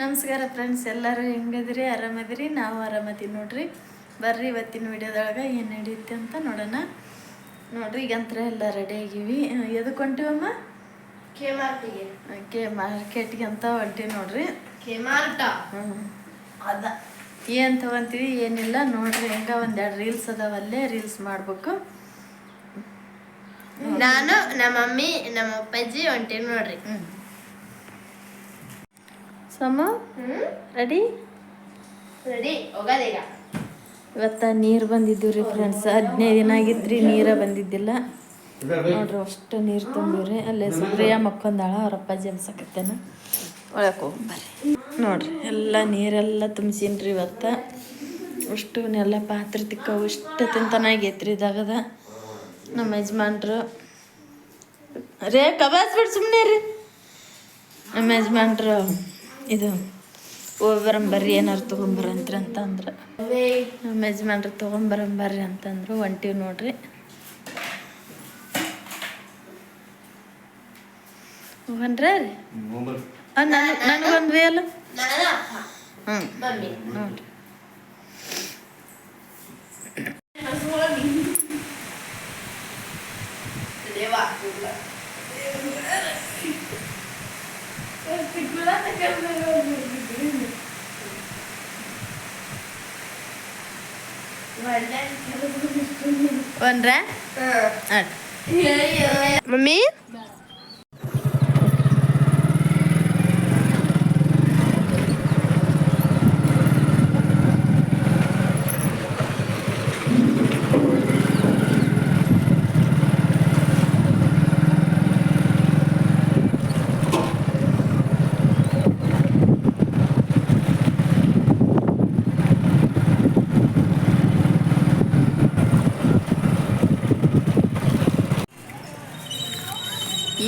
ನಮಸ್ಕಾರ ಫ್ರೆಂಡ್ಸ್ ಎಲ್ಲರೂ ಹೆಂಗದಿರಿ ಆರಾಮದಿರಿ ನಾವು ಆರಾಮದೀವಿ ನೋಡ್ರಿ. ಬರ್ರಿ ಇವತ್ತಿನ ವಿಡಿಯೋದೊಳಗೆ ಏನು ನಡೆಯುತ್ತೆ ಅಂತ ನೋಡೋಣ. ನೋಡ್ರಿ ಈಗಂತರ ಎಲ್ಲ ರೆಡಿ ಆಗಿವಿ. ಎದಕ್ಕೆ ಹೊಂಟಿವಮ್ಮ ಕೆ ಮಾರ್ಕೆಟ್ಗೆ ಅಂತ ಹೊಂಟಿವಿ ನೋಡ್ರಿ. ಕೆಮಾರ್ಟ ಹ್ಞೂ ಅದ. ಏನು ತಗೊಂತೀವಿ? ಏನಿಲ್ಲ. ನೋಡ್ರಿ ಹೆಂಗ ಒಂದೆರಡು ರೀಲ್ಸ್ ಅದಾವಲ್ಲೇ ರೀಲ್ಸ್ ಮಾಡ್ಬೇಕು. ನಾನು ನಮ್ಮ ಮಮ್ಮಿ ನಮ್ಮ ಅಪ್ಪಾಜಿ ಹೊಂಟೀವಿ ನೋಡ್ರಿ. ಹ್ಞೂ ಸಮ? ರೆಡಿ ರೆಡಿ ಹೋಗೋದೀಗ ಇವತ್ತ ನೀರು ಬಂದಿದ್ದು ರೀ ಫ್ರೆಂಡ್ಸ್ ಹದಿನೈದು ದಿನ ಆಗಿದ್ರಿ ನೀರ ಬಂದಿದ್ದಿಲ್ಲ. ನೋಡ್ರಿ ಅಷ್ಟು ನೀರು ತುಂಬಿವ್ರಿ ಅಲ್ಲೇ ಸುಪ್ರಿಯ ಮಕ್ಕೊಂದಾಳ ಅವ್ರ ಅಪ್ಪಾಜಿ ಅನ್ಸಕತ್ತೇನ. ಒಳಗೆ ಹೋಗ್ಬರ್ರಿ ನೋಡ್ರಿ ಎಲ್ಲ ನೀರೆಲ್ಲ ತುಂಬಿಸಿನ್ರಿ ಇವತ್ತ. ಅಷ್ಟುನೆಲ್ಲ ಪಾತ್ರೆ ತಿಕ್ಕವು ಇಷ್ಟು ತಿಂತನಾಗೈತ್ರಿ ಇದಾಗದ ನಮ್ಮ ಯಜಮಾನ್ರು. ರೇ ಕಬಾಸ್ಬಿಡ್ ಸುಮ್ಮನೆ ರೀ ನಮ್ಮ ಯಜಮಾನ್ರು. ಇದು ಹೋಗ್ಬರಂಬರ್ರಿ ಏನಾರು ತೊಗೊಂಬರಂತ್ರಿ ಅಂತಂದ್ರೆ. ನಮ್ಮ ಯಜಮಾನ್ರು ತೊಗೊಂಬರಂಬರ್ರಿ ಅಂತಂದ್ರು ಒಂಟಿವಿ ನೋಡ್ರಿ. ಹೋಗನ್ರ ನನಗೊಂದು ಅಲ್ಲ? ಹ್ಞೂ ನೋಡ್ರಿ. ಒನ್ರ ಮಮ್ಮಿ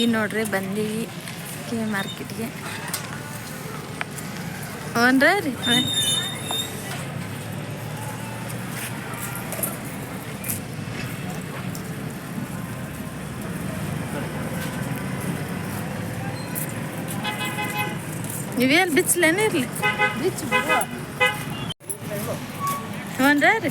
ಈ ನೋಡ್ರಿ ಬಂದೀವಿ ಕೆ ಮಾರ್ಕೆಟ್ಗೆ ಒನ್ರ ರೀ ನೀವೇನು ಬಿಚ್ಚಲೇನೇ ಇರಲಿ ಒನ್ರ ರೀ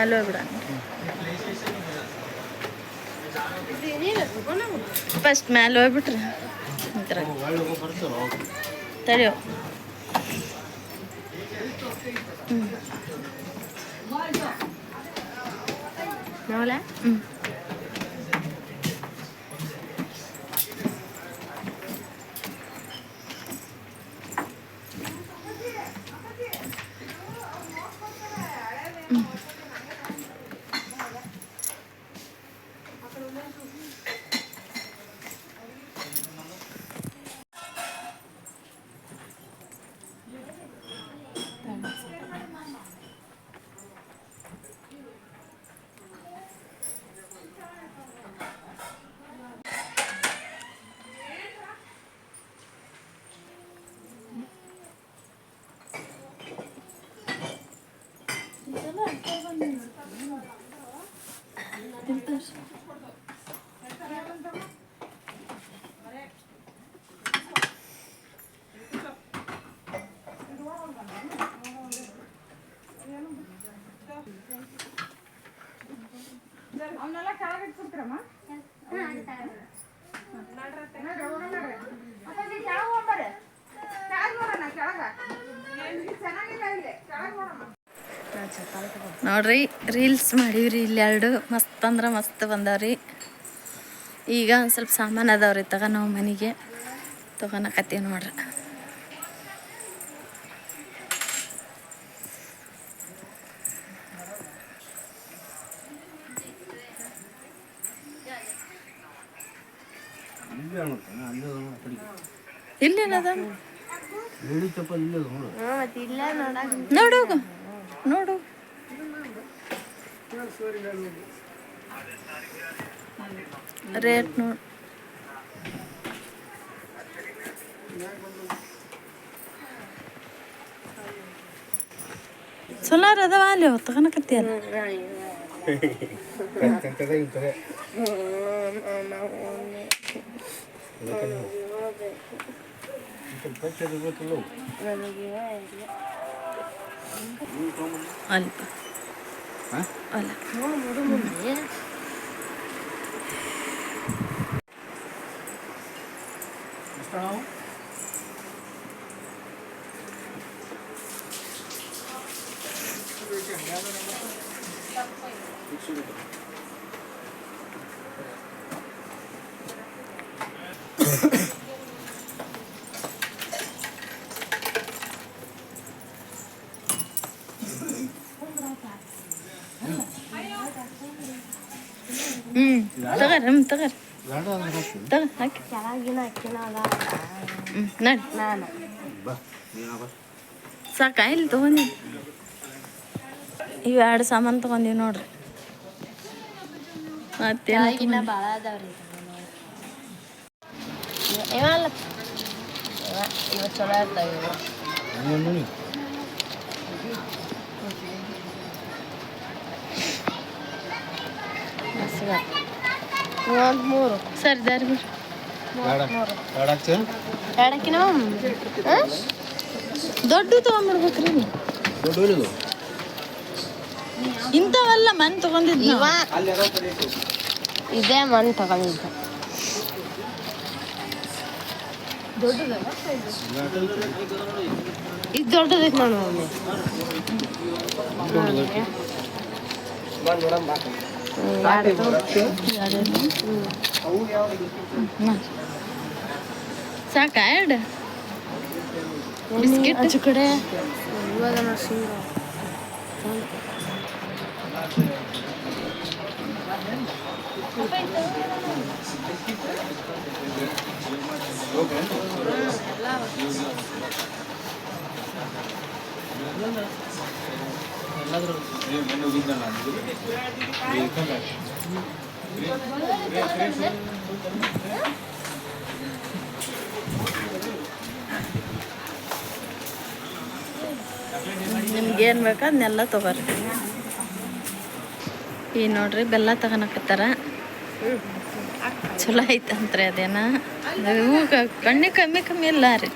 ಅಲ್ಲೋ ಬಿಡ ಫಸ್ಟ್ ಮ್ಯಾಲೆ ಹೋಗ್ಬಿಟ್ರೆ. ತಡಿಯೋ. ಹ್ಞೂ ಹ್ಞೂ తింటారు ಅವನ್ನೆಲ್ಲ ಕೆಳಗಿಟ್ಬಿಡ್ತೀರಮ್ಮ ನೋಡ್ರಿ ರೀಲ್ಸ್ ಮಾಡೀವ್ರಿ ಇಲ್ಲಿ ಎರಡು. ಮಸ್ತ್ ಅಂದ್ರೆ ಮಸ್ತ್ ಬಂದವ್ರಿ. ಈಗ ಒಂದು ಸ್ವಲ್ಪ ಸಾಮಾನು ಅದಾವ್ರಿ ತಗ ನಾವು ಮನೆಗೆ. ತೊಗೊಳಕತ್ತೀವಿ ನೋಡ್ರಿ. ಇಲ್ಲೇನದ? ನೋಡು. ನೋಡು. ರೇಟ್ ನೋಡು ಚಲೋ ಅದಾವ ಅಲ್ಲಿ ತಗೊಳಕತ್ತೀಯಲ್ಲ ಎಂತದ ಇಂತದೆ ಪಚ್ಚದ ಗೊತ್ತಿಲ್ಲ ಅಲ್ಪ ಹಾಂ ಅಲ್ಲ ಹ್ಞೂ ತಗರಿ ಹ್ಞೂ ತಗರಿ ಬೇಡ ಅಂದ್ರೆ ಹಾಕ್ತೀನಿ ತಗ ಹಾಕಿ. ಹ್ಞೂ ನಡಿ ಸಾಕಾ ಇಲ್ಲಿ ತೊಗೊಂಡಿ ಇವು ಎರಡು ಸಾಮಾನು ತೊಗೊಂಡಿವಿ ನೋಡ್ರಿ. ಮತ್ತೆ ಇವಲ್ಲ ಇವ ಇವ ಚಲೋ ಇರ್ತಾವ ಇವ. ಮೂರು ಸರಿ ದಾರಿ ಎರಡಕ್ಕಿನ ದೊಡ್ಡ ತಗೊಂಡ್ಬಿಡ್ಬೇಕ್ರಿ ಇಂಥವೆಲ್ಲ ಮನ್ ತೊಗೊಂಡಿದ್ದು ಇವ ಇದೇ ಮನ್ ತಗೊಂಡಿದ್ದ. ಇದು ದೊಡ್ಡದೈತೆ ನೋಡಿ. ಮಮ್ಮಿ ಸಾಕಾ ಎರಡು ಬಿಸ್ಕಿಟ್ ಆಚೆ ಕಡೆ ಇವಾಗ ನಾವು ಸಿಂಗ ನಿಮ್ಗೆ ಏನು ಬೇಕು ಅದನ್ನೆಲ್ಲ ತೊಗೊರಿ. ಈ ನೋಡ್ರಿ ಬೆಲ್ಲ ತಗೊಳಕತ್ತಾರ ಚಲೋ ಐತಂತ್ರಿ ಅದೇನ? ಕಣ್ಣಿ ಕಮ್ಮಿ ಕಮ್ಮಿ ಇಲ್ಲ ರೀ.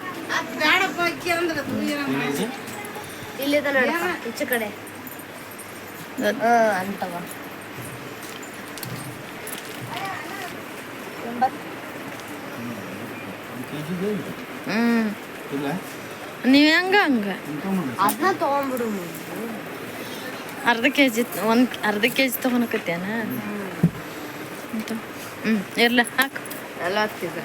ಇಲ್ಲಿದ ನೋಡಿ ಈಚೆ ಕಡೆ. ಅಂತವ ನೀವು ಹೆಂಗ ಹಂಗ? ಅದನ್ನ ತಗೊಂಡ್ಬಿಡು ಅರ್ಧ ಕೆ ಜಿ ಒಂದು ಅರ್ಧ ಕೆ ಜಿ ತೊಗೊಳಕತ್ತೇನ ಹ್ಞೂ ಇರ್ಲ ಹಾಕು. ಎಲ್ಲ ಆಗ್ತಿದೆ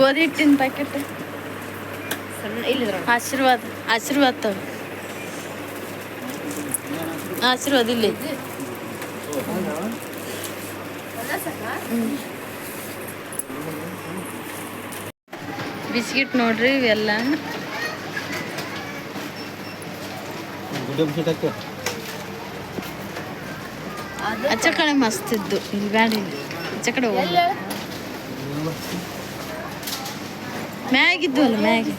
ಗೋಧಿ ಹಿಟ್ಟಿನ ಪ್ಯಾಕೆಟ್ ಆಶೀರ್ವಾದ ಆಶೀರ್ವಾದ ತಗೋ. ಆಶೀರ್ವಾದ ಇಲ್ಲಿ. ಬಿಸ್ಕಿಟ್ ನೋಡ್ರಿ ಇವೆಲ್ಲ. ಅಚ್ಚ ಕಡೆ ಮಸ್ತ್ ಇದ್ದು. ಇಲ್ಲಿ ಬ್ಯಾಡ ಅಚ್ಚ ಕಡೆ ಹೋಗೋಣ ಮ್ಯಾಗಿದ್ದು ಅಲ್ಲ, ಮ್ಯಾಗಿ.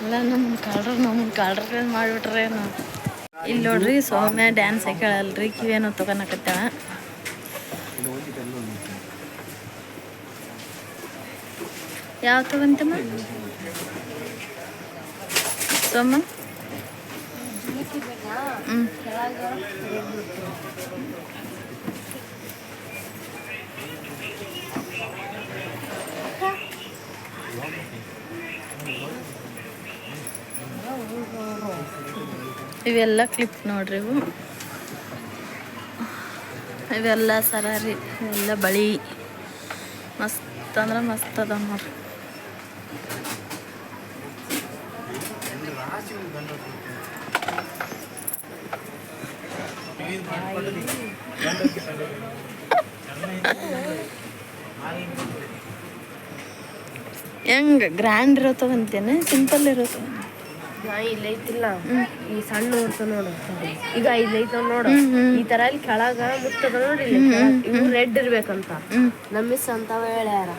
ಅಲ್ಲ ನಮ್ಮ ಕಾಳ್ರ ನಮ್ಮ ಕಾಳ್ರ ಮಾಡಿಬಿಟ್ರೆ ಇಲ್ಲಿ ನೋಡ್ರಿ, ಸೌಮ್ಯ ಡ್ಯಾನ್ಸ್ ಕೇಳಲ್ರಿ ಕಿವೇನೋ ತೊಗೊಳಕತ್ತಾಳ ಯಾವ ತಗೊಂತಮ್ಮ? ಸೋಮ ಇವೆಲ್ಲ ಕ್ಲಿಪ್ ನೋಡ್ರಿ ಇವು. ಇವೆಲ್ಲ ಸರ ರೀ ಇವೆಲ್ಲ ಬಳಿ. ಮಸ್ತ್ ಅಂದ್ರೆ ಮಸ್ತ್ ಅದ ನೋಡ್ರಿ. ಹೆಂಗ? ಗ್ರ್ಯಾಂಡ್ ಇರೋತವಂತೇನೆ? ಸಿಂಪಲ್ ಇರೋತ ನಾ ಇಲ್ಲ ಐತಿಲ್ಲ ಈ ಸಣ್ಣ ನೋಡ್ತ ನೋಡು. ಈಗ ಐದ್ ನೋಡು. ಹ್ಮ್, ಹ್ಮ್. ಈ ತರ ಇಲ್ಲಿ ಕೆಳಗ ಮುಟ್ಟದ ನೋಡಿ. ಇವು ರೆಡ್ ಇರ್ಬೇಕಂತ. ಹ್ಮ್. ನಮ್ಮ ಮಿಸ್ ಅಂತವ ಹೇಳ್ಯಾರ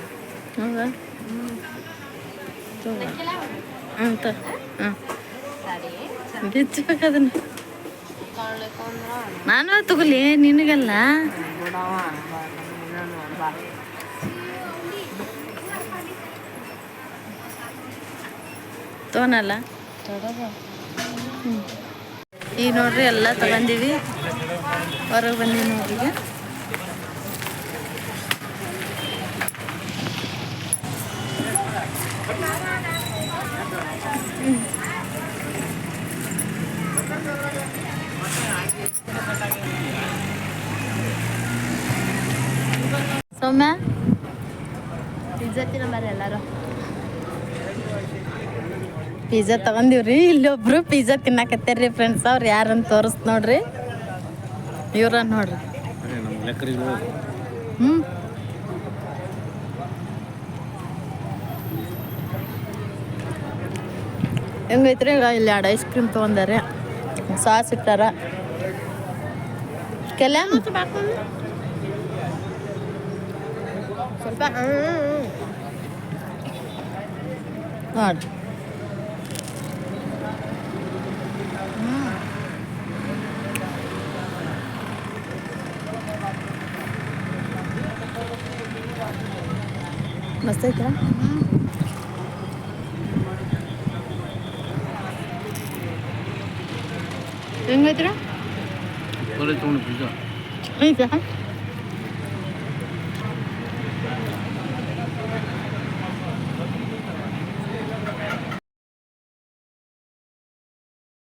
ಹೌದಾ? ಹಾಂ ನಾನು ತಗೊಲಿ ನಿನಗಲ್ಲ. ತೋನಲ್ಲ? ಈಗ ನೋಡ್ರಿ ಎಲ್ಲ ತಗೊಂಡಿವಿ. ಹೊರಗೆ ಬಂದೀವಿ ನೋಡ್ರಿ ಈಗ. ಸೌಮ್ಯ ಪಿಜ್ಜಾ ತಿನ್ನಬಾರ ಎಲ್ಲಾರು ಪಿಜ್ಜಾ ತಗೊಂಡಿವ್ರಿ. ಇಲ್ಲೊಬ್ರು ಪಿಜ್ಜಾ ತಿನ್ನಾಕತ್ತಾರ್ರಿ ಫ್ರೆಂಡ್ಸ್ ಅವ್ರು ಯಾರನ್ನ ತೋರಿಸ್ ನೋಡ್ರಿ. ಇವ್ರ ನೋಡ್ರಿ. ಹ್ಮ್. ಹ್ಞೂ ಹೆಂಗೈತ್ರಿ ಈಗ ಇಲ್ಲಿ ಎರಡು ಐಸ್ ಕ್ರೀಮ್ ತೊಗೊಂಡಾರೆ. ಸಾಸ್ ಇಟ್ಟಾರ. ಕೆಲ ಸ್ವಲ್ಪ ಹ್ಮ್ ನೋಡ್ರಿ ಮಸ್ತ್ ಐತಾ ಹೆಂಗೈತ್ರ 원래 돈을 빌려.